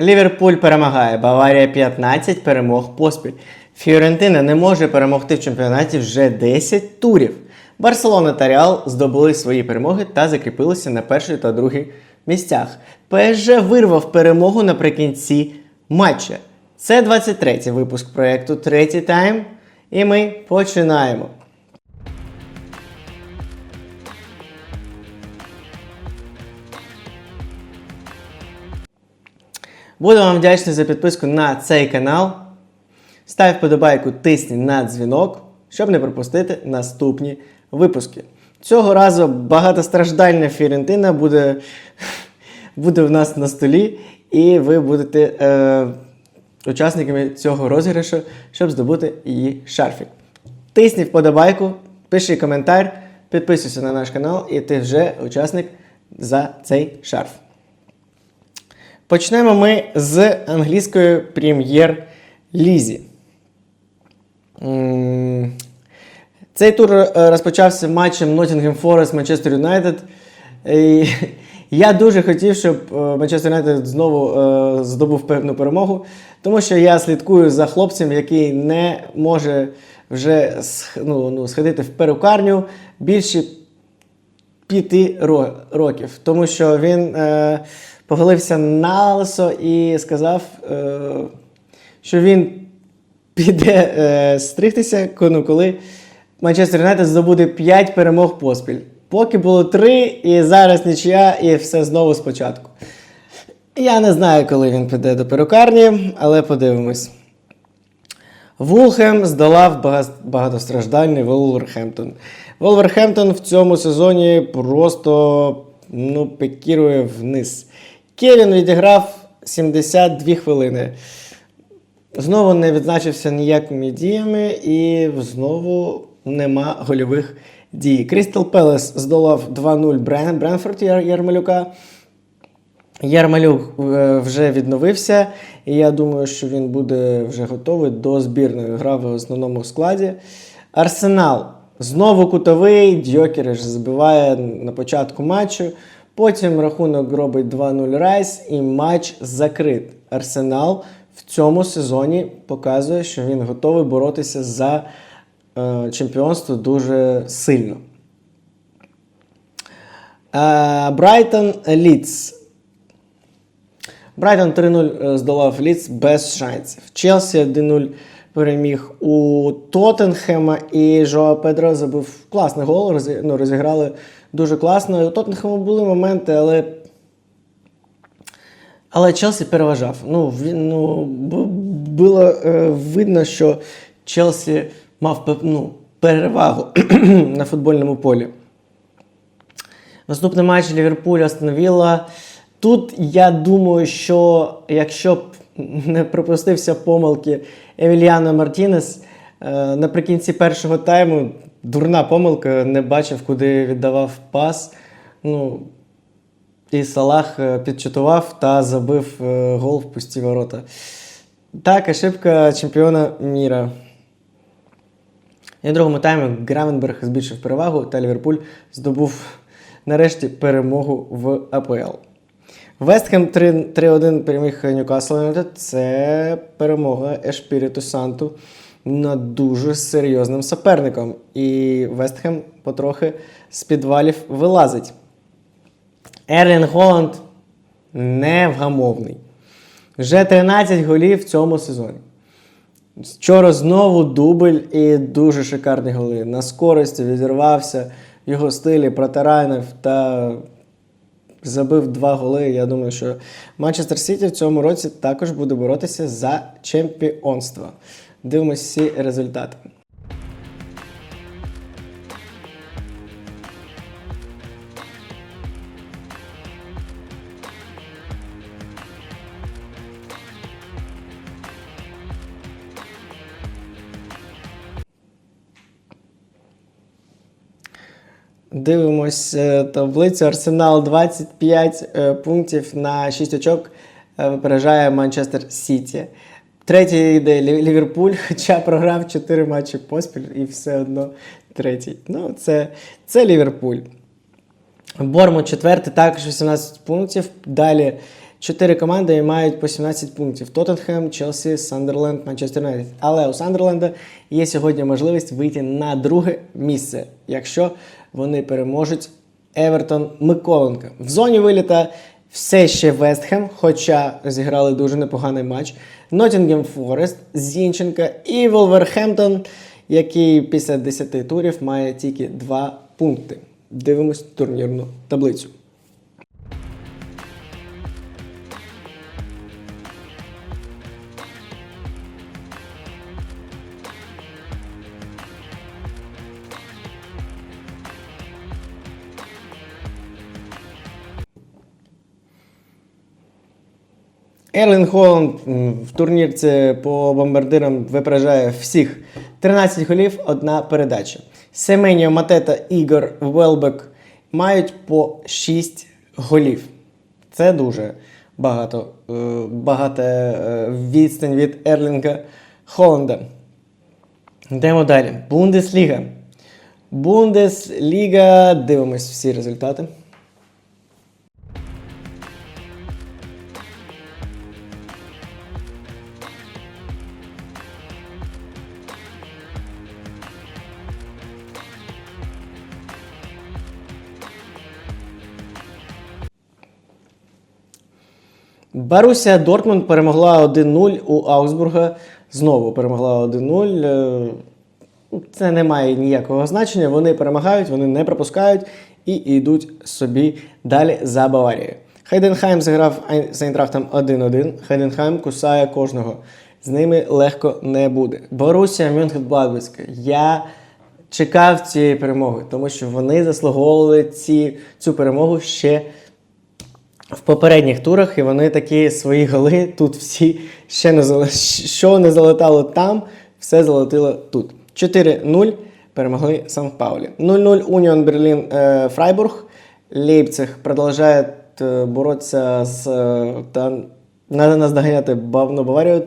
Ліверпуль перемагає. Баварія 15 перемог поспіль. Фіорентина не може перемогти в чемпіонаті вже 10 турів. Барселона та Реал здобули свої перемоги та закріпилися на першій та другій місцях. ПСЖ вирвав перемогу наприкінці матча. Це 23-й випуск проєкту Третій тайм. І ми починаємо. Буду вам вдячний за підписку на цей канал. Став вподобайку, тисни на дзвінок, щоб не пропустити наступні випуски. Цього разу багатостраждальна Фірентина буде, буде в нас на столі, і ви будете е, учасниками цього розіграшу, щоб здобути її шарфік. Тисни вподобайку, пиши коментар, підписуйся на наш канал, і ти вже учасник за цей шарф. Почнемо ми з англійської прем'єр-лізі. Цей тур е, розпочався матчем Nottingham Forest Манчестер Юнайтед. І Я дуже хотів, щоб Манчестер Юнайтед знову е, здобув певну перемогу, тому що я слідкую за хлопцем, який не може вже ну, ну, сходити в перукарню більше п'яти років, тому що він е, поголився на лисо і сказав, е, що він піде е, стригтися, ну, коли Манчестер Юнайтед здобуде 5 перемог поспіль. Поки було 3, і зараз нічия, і все знову спочатку. Я не знаю, коли він піде до перукарні, але подивимось. Вулхем здолав багатостраждальний Волверхемптон. Волверхемптон в цьому сезоні просто ну, пекірує вниз. Кевін відіграв 72 хвилини. Знову не відзначився ніякими діями, і знову нема гольових дій. Крістал Пелес здолав 2-0 Брен, Бренфорд Яр- Ярмалюка. Ярмалюк е, вже відновився, і я думаю, що він буде вже готовий до збірної. Грав в основному складі. Арсенал знову кутовий. Дьокериш забиває на початку матчу. Потім рахунок робить 2-0 Райс, і матч закрит. Арсенал в цьому сезоні показує, що він готовий боротися за е, чемпіонство дуже сильно. Е, Брайтон Ліц. Брайтон 3-0 е, здолав Ліц без шансів. Челсі 1-0 переміг у Тоттенхема і Жоа Педро забив класний гол. розі- ну, розіграли дуже класно. У Тоттенхема були моменти, але. Але Челсі переважав. Ну, він, ну, було е, видно, що Челсі мав ну, перевагу на футбольному полі. Наступний матч Ліверпуль Астон Вілла. Тут я думаю, що якщо б не пропустився помилки Еміліано Мартінес, наприкінці першого тайму дурна помилка, не бачив, куди віддавав пас. Ну, і Салах е, підчутував та забив е, гол в пусті ворота. Так, ошибка чемпіона міра. І в другому таймі Гравенберг збільшив перевагу, та Ліверпуль здобув нарешті перемогу в АПЛ. Вестхем 3- 3-1 переміг Ньюкасл. Це перемога Ешпіріту Санту над дуже серйозним суперником. І Вестхем потрохи з підвалів вилазить. Ерлін Голланд невгамовний. Вже 13 голів в цьому сезоні. Вчора знову дубль і дуже шикарні голи. На скорості відірвався його стилі, протаранив та забив два голи. Я думаю, що Манчестер Сіті в цьому році також буде боротися за чемпіонство. Дивимось всі результати. Дивимось е, таблицю. Арсенал 25 е, пунктів на 6 очок е, випереджає Манчестер Сіті. Третій йде Ліверпуль, хоча програв 4 матчі поспіль і все одно третій. Ну, це, це Ліверпуль. Бормут четвертий, також 18 пунктів. Далі Чотири команди мають по 17 пунктів: Тоттенхем, Челсі, Сандерленд, Манчестер Юнайтед. Але у Сандерленда є сьогодні можливість вийти на друге місце, якщо вони переможуть Евертон Миколенка. В зоні виліта все ще Вестхем, хоча зіграли дуже непоганий матч. Ноттінгем Форест, Зінченка і Волверхемптон, який після 10 турів має тільки 2 пункти. Дивимось турнірну таблицю. Ерлін Холланд в турнірці по бомбардирам випереджає всіх 13 голів, одна передача. Семеньо Матета, Ігор, Велбек мають по 6 голів. Це дуже багато. е, Багата е, відстань від Ерлінга Холланда. Йдемо далі. Бундесліга. Бундесліга. Дивимось всі результати. Баруся Дортмунд перемогла 1-0 у Аугсбурга. Знову перемогла 1-0. Е, Це не має ніякого значення. Вони перемагають, вони не пропускають і йдуть собі далі за Баварією. Хайденхайм зіграв з Айнтрахтом 1-1. Хайденхайм кусає кожного. З ними легко не буде. Борусія Мюнхен-Бладбицька. Я чекав цієї перемоги, тому що вони заслуговували ці, цю перемогу ще в попередніх турах, і вони такі свої голи тут всі ще не зали... що не залетало там, все залетіло тут. 4-0 перемогли Сан Паулі. 0-0 Уніон Берлін е, Фрайбург. Лейпциг продовжує е, боротися з е, та надо наздоганяти Бавну Баварію.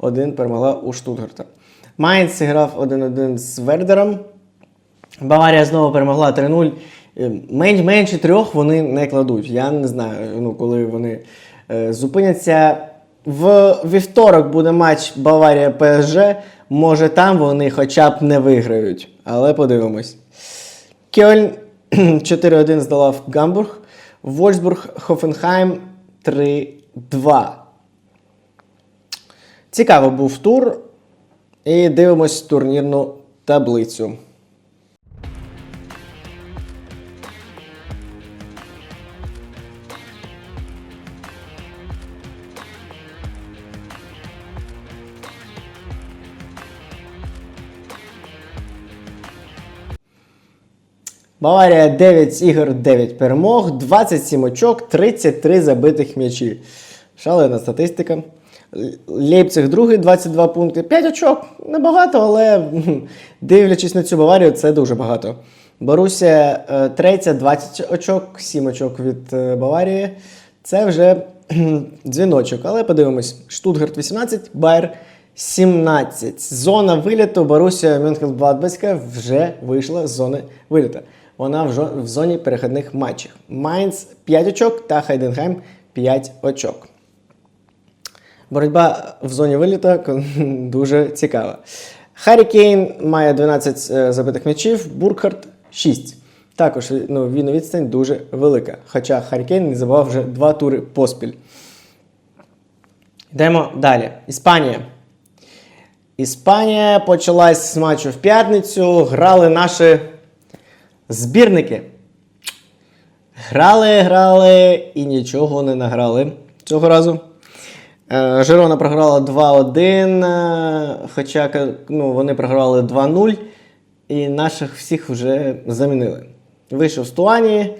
3-1 перемогла у Штутгарта. Майнц грав 1-1 з Вердером. Баварія знову перемогла 3-0. Е, Менш, менше трьох вони не кладуть. Я не знаю, ну, коли вони е, зупиняться. В вівторок буде матч Баварія ПСЖ. Може там вони хоча б не виграють. Але подивимось. Кьольн 4-1 здолав Гамбург. Вольсбург Хофенхайм 3-2. Цікавий був тур. І дивимось турнірну таблицю. Баварія 9 ігор, 9 перемог, 27 очок, 33 забитих м'ячі. Шалена статистика. Лейпциг другий, 22 пункти. 5 очок. Небагато, але дивлячись на цю Баварію, це дуже багато. Борусія е, третя, 20 очок, 7 очок від е, Баварії. Це вже дзвіночок. Але подивимось: Штутгарт 18, Байер 17. Зона виліту Борусія Мюнхен-Гладбецька вже вийшла з зони виліту. Вона в, зоні перехідних матчів. Майнц 5 очок та Хайденхайм 5 очок. Боротьба в зоні виліта дуже цікава. Харі Кейн має 12 е, забитих м'ячів, Буркхарт 6. Також ну, він відстань дуже велика. Хоча Харі Кейн не забував вже два тури поспіль. Йдемо далі. Іспанія. Іспанія почалась з матчу в п'ятницю. Грали наші збірники. Грали, грали і нічого не награли цього разу. Е, Жирона програла 2-1, е, хоча ну, вони програли 2-0, і наших всіх вже замінили. Вийшов з Туані.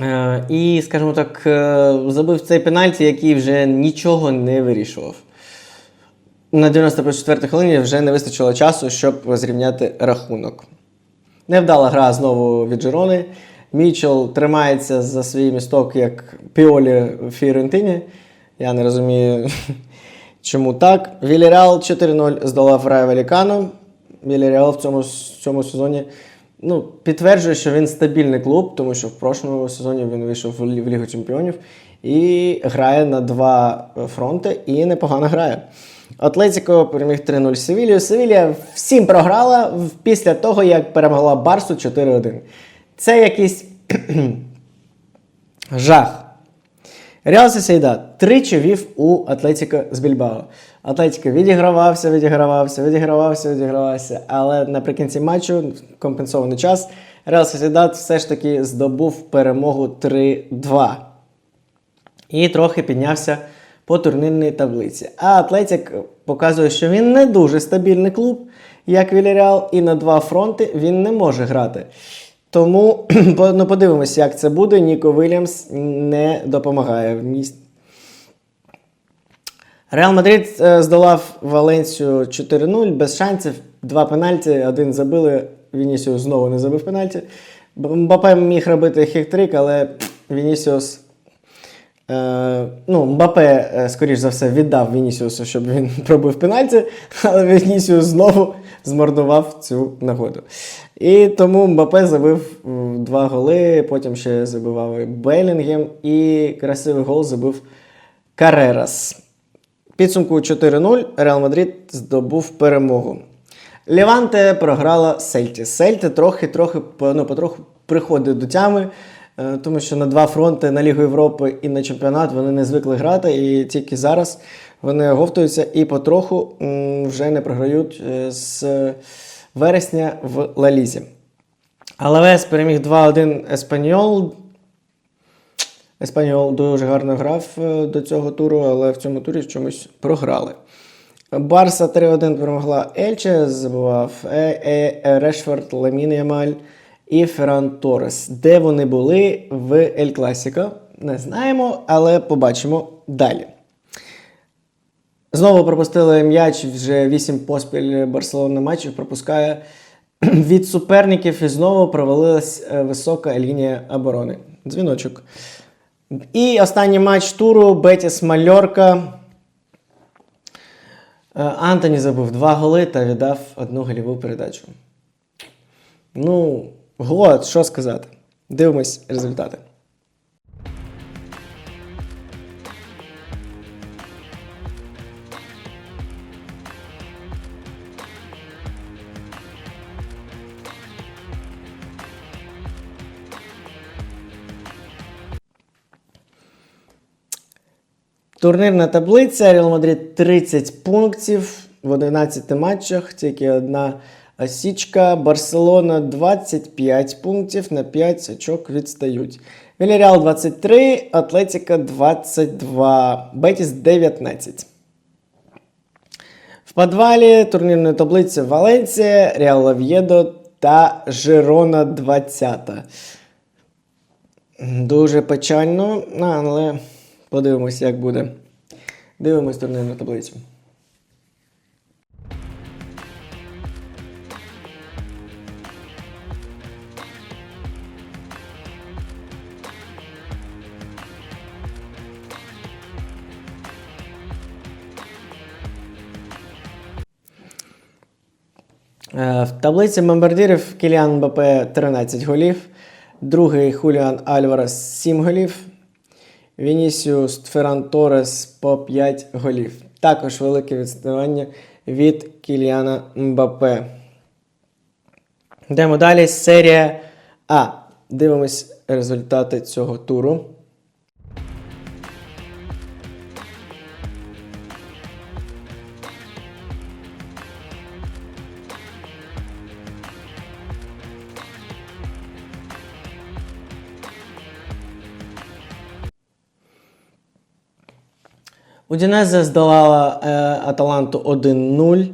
Е, І, скажімо так, забив цей пенальті, який вже нічого не вирішував. На 94-й хвилині вже не вистачило часу, щоб зрівняти рахунок. Невдала гра знову від Джерони. Мічел тримається за свій місток як Піолі в Фіорентині. Я не розумію, чому так. Віліріал 4-0 здолав Рай Велікано. Віліріал в цьому, цьому сезоні ну, підтверджує, що він стабільний клуб, тому що в прошлому сезоні він вийшов в Лігу Чемпіонів і грає на два фронти і непогано грає. Атлетіко переміг 3-0 Севілію. Севілія всім програла після того, як перемогла Барсу 4-1. Це якийсь жах. Реал Сосейдад тричі вів у Атлетіко з Більбао. Атлетіко відігравався, відігравався, відігравався, відігравався. Але наприкінці матчу, компенсований час, Реал Сосейдад все ж таки здобув перемогу 3-2 і трохи піднявся по турнірній таблиці. А Атлетік показує, що він не дуже стабільний клуб, як Вільяреал, і на два фронти він не може грати. Тому ну, подивимося, як це буде. Ніко Вільямс не допомагає в місті. Реал Мадрид е, здолав Валенсію 4-0 без шансів. Два пенальті, один забили. Вінісіус знову не забив пенальті. Мбапе міг робити хік-трик, але Вінісіус. Е, ну, Мбапе, е, скоріш за все, віддав Вінісіусу, щоб він пробив пенальті, але Вінісіус знову змарнував цю нагоду. І тому Мбапе забив два голи, потім ще забивав Белінгем, і красивий гол забив Карерас. Підсумку 4-0 Реал Мадрид здобув перемогу. Леванте програла Сельті. Сельті трохи-трохи ну, потроху приходить до тями, тому що на два фронти на Лігу Європи і на чемпіонат вони не звикли грати, і тільки зараз вони оговтуються і потроху вже не програють е, з вересня в Лалізі. Алавес переміг 2-1 Еспаньол. Еспаньол дуже гарно грав е, до цього туру, але в цьому турі чомусь програли. Барса 3-1 перемогла Ельче, забував е, е, е, Решфорд, Ламін Ямаль і Ферран Торес. Де вони були в Ель Класіко? Не знаємо, але побачимо далі. Знову пропустили м'яч вже 8 поспіль Барселона матчів пропускає від суперників і знову провалилась е, висока лінія оборони. Дзвіночок. І останній матч туру Бетіс Мальорка. Е, Антоні забив два голи та віддав одну голіву передачу. Ну, год, що сказати. Дивимось результати. Турнірна таблиця. Реал Мадрид 30 пунктів в 11 матчах, тільки одна осічка. Барселона 25 пунктів на 5 очок відстають. Вільяреал 23, Атлетіка 22, Бетіс 19. В підвалі турнірної таблиці Валенція, Реал Ов'єдо та Жирона 20. Дуже печально, але подивимось, як буде. Дивимось турнірну таблицю. В таблиці бомбардирів Кіліан Мбапе 13 голів, другий Хуліан Альварес 7 голів, Вінісіус Ферран Торес по 5 голів. Також велике відставання від Кіліана Мбапе. Йдемо далі. Серія А. Дивимось результати цього туру. Удінеза здолала е, Аталанту 1-0.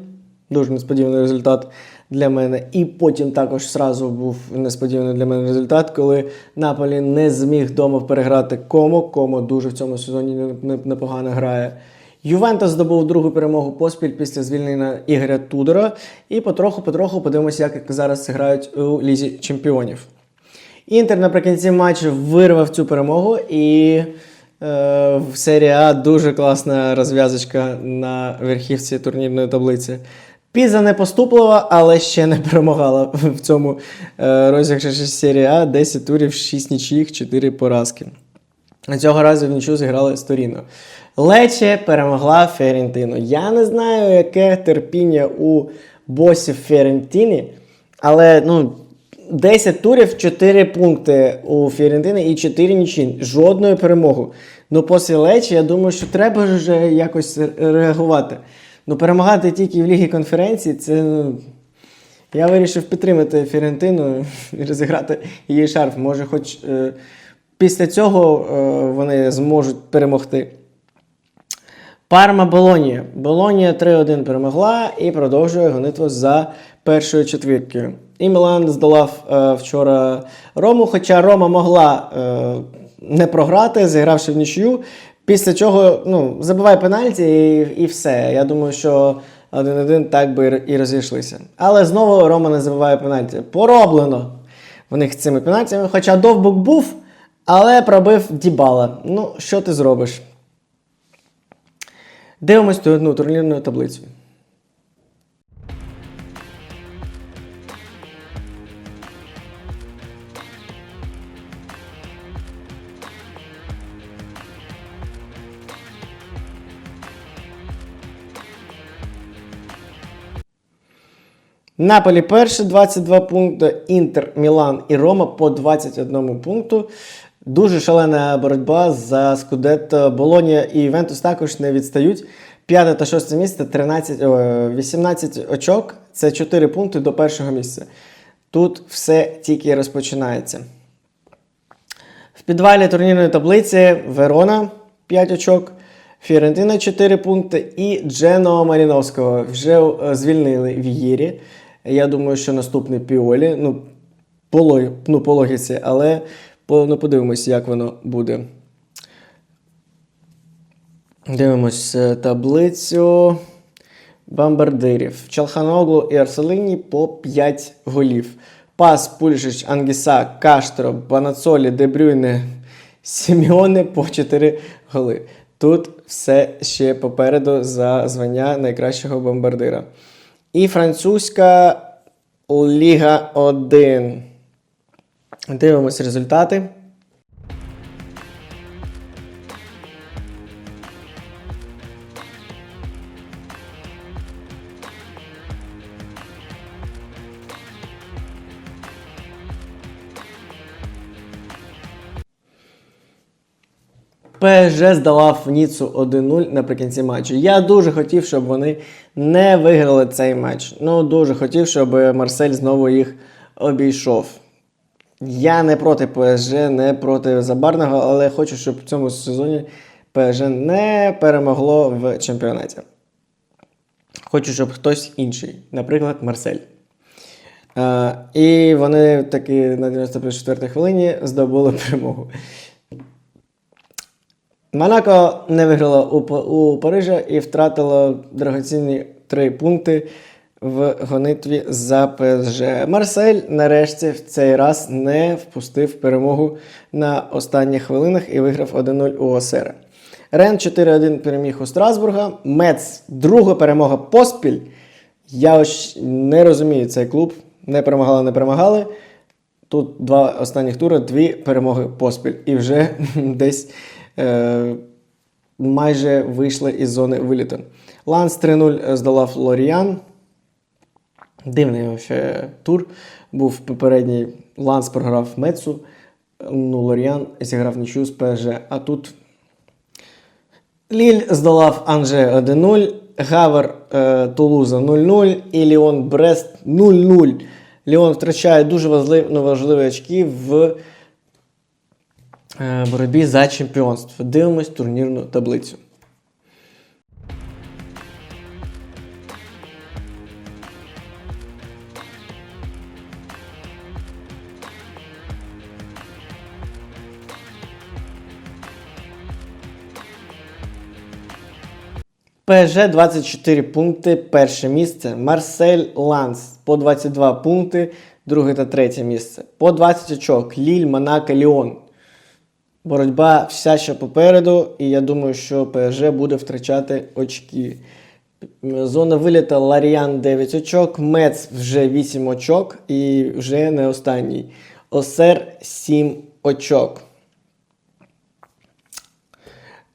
Дуже несподіваний результат для мене. І потім також сразу був несподіваний для мене результат, коли Наполі не зміг вдома переграти Комо. Комо дуже в цьому сезоні не- не- непогано грає. Ювентус здобув другу перемогу поспіль після звільнення Ігоря Тудора. І потроху-потроху подивимося, як зараз грають у Лізі Чемпіонів. Інтер наприкінці матчу вирвав цю перемогу і в серії А дуже класна розв'язочка на верхівці турнірної таблиці. Піза не поступлива, але ще не перемагала в цьому е, розіграші серії А. 10 турів, 6 нічиїх, 4 поразки. Цього разу в нічу зіграли з Торіно. Лече перемогла Ферентину. Я не знаю, яке терпіння у босів Ферентіні, але ну, 10 турів, 4 пункти у Ферентини і 4 нічі. Жодної перемоги. Ну, після Лечі, я думаю, що треба вже якось реагувати. Ну, перемагати тільки в Лігі конференції, це. ну, я вирішив підтримати Фірентину і розіграти її шарф. Може, хоч е, після цього е, вони зможуть перемогти. Парма Болонія. Болонія 3-1 перемогла і продовжує гонитву за першою четвіркою. І Мілан здолав е, вчора Рому, хоча Рома могла е, не програти, зігравши в нічию. Після чого ну, забиває пенальті і, і все. Я думаю, що 1-1 так би і розійшлися. Але знову Рома не забиває пенальті. Пороблено в них цими пенальтями. Хоча довбук був, але пробив Дібала. Ну, що ти зробиш? Дивимось ту одну турнірну таблицю. Наполі перше 22 пункти, Інтер, Мілан і Рома по 21 пункту. Дуже шалена боротьба за Скудетто. Болонія і Ювентус також не відстають. П'яте та шосте місце 13, 18 очок. Це 4 пункти до першого місця. Тут все тільки розпочинається. В підвалі турнірної таблиці Верона 5 очок, Фіорентина 4 пункти і Джено Маріновського вже е, звільнили в Єрі. Я думаю, що наступний Піолі. Ну, по, ну, по логіці, але по, ну, подивимось, як воно буде. Дивимось е, таблицю бомбардирів. Чалханоглу і Арселині по 5 голів. Пас, Пульшич, Ангіса, Каштро, Банацолі, Дебрюйне, Сіміоне по 4 голи. Тут все ще попереду за звання найкращого бомбардира. І французька Ліга 1. Дивимось результати. ПСЖ здолав Ніцу 1-0 наприкінці матчу. Я дуже хотів, щоб вони не виграли цей матч. Ну, дуже хотів, щоб Марсель знову їх обійшов. Я не проти ПСЖ, не проти Забарного, але хочу, щоб в цьому сезоні ПСЖ не перемогло в чемпіонаті. Хочу, щоб хтось інший, наприклад, Марсель. Е, і вони таки на 94-й хвилині здобули перемогу. Монако не виграла у, Парижа і втратила дорогоцінні три пункти в гонитві за ПСЖ. Марсель нарешті в цей раз не впустив перемогу на останніх хвилинах і виграв 1-0 у Осера. Рен 4-1 переміг у Страсбурга. Мец друга перемога поспіль. Я ось не розумію цей клуб. Не перемагали, не перемагали. Тут два останніх тури, дві перемоги поспіль. І вже десь е, майже вийшли із зони виліту. Ланс 3-0 здолав Лоріан. Дивний вообще тур. Був попередній Ланс програв Мецу. Ну, Лоріан зіграв нічию з ПСЖ. А тут Ліль здолав Анже 1-0, Гавер е, Тулуза 0-0 і Ліон Брест 0-0. Ліон втрачає дуже важливі, очки в е, боротьбі за чемпіонство. Дивимось турнірну таблицю. ПСЖ 24 пункти, перше місце. Марсель Ланс по 22 пункти, друге та третє місце. По 20 очок. Ліль, Монако, Ліон. Боротьба вся ще попереду, і я думаю, що ПСЖ буде втрачати очки. Зона виліта Ларіан 9 очок, Мец вже 8 очок і вже не останній. Осер 7 очок.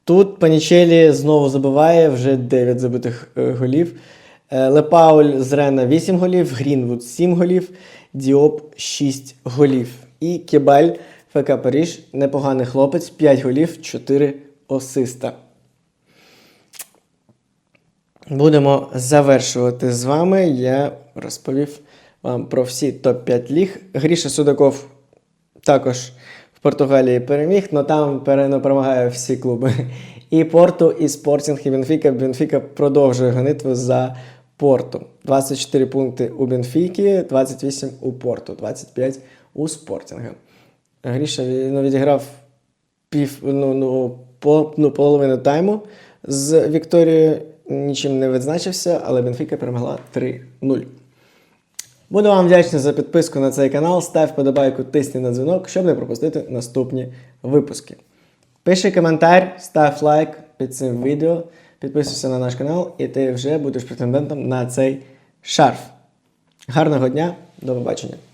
Тут Панічелі знову забиває вже 9 забитих е, голів. Е, Лепауль з Рена 8 голів, Грінвуд 7 голів, Діоп 6 голів. І Кебаль ФК Паріж непоганий хлопець, 5 голів, 4 осиста. Будемо завершувати з вами. Я розповів вам про всі топ-5 ліг. Гріша Судаков також в Португалії переміг, але там пере- перемагає всі клуби. І Порту, і Спортінг, і Бенфіка. Бенфіка продовжує гонитву за Порту. 24 пункти у Бенфіки, 28 у Порту, 25 у Спортінга. Гріша він, ну, відіграв пів, ну, ну, по, ну, половину тайму з Вікторією. Нічим не відзначився, але Бенфіка перемогла 3-0. Буду вам вдячний за підписку на цей канал. Став подобайку, тисни на дзвінок, щоб не пропустити наступні випуски. Пиши коментар, став лайк під цим відео, підписуйся на наш канал, і ти вже будеш претендентом на цей шарф. Гарного дня, до побачення!